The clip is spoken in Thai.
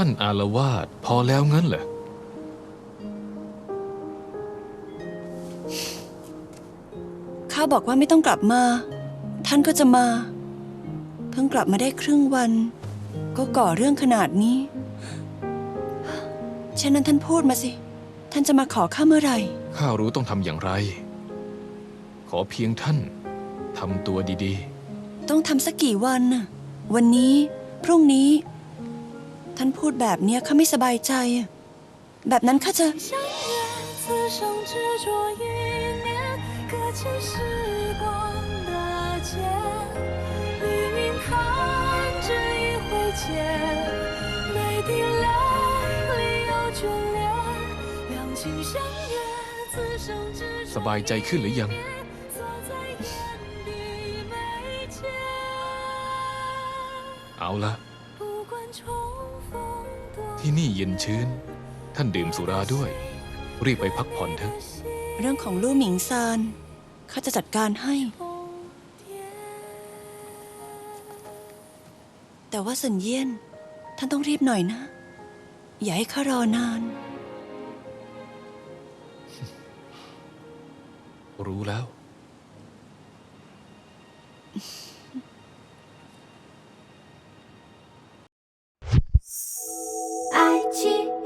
ท่านอารวาสพอแล้วงั้นเหรอ ข้าบอกว่าไม่ต้องกลับมา ท่านก็จะมา เพิ่งกลับมาได้ครึ่งวัน ก็ก่อเรื่องขนาดนี้ฉะนั้นท่านพูดมาสิ ท่านจะมาขอข้าเมื่อไหร่ ข้ารู้ต้องทำอย่างไร ขอเพียงท่านทำตัวดีต้องทำสักกี่วันน่ะวันนี้ พรุ่งนี้ ท่านพูดแบบเนี้ยข้าไม่สบายใจ แบบนั้นข้าจะสบายใจขึ้นหรือยังเอาละ ที่นี่เย็นชื้น ท่านดื่มสุราด้วย รีบไปพักผ่อนเถอะ เรื่องของลู่หมิงซานข้าจะจัดการให้ แต่ว่าสันเยี่ยน ท่านต้องรีบหน่อยนะ อย่าให้ข้ารอนาน รู้แล้ว 爱情。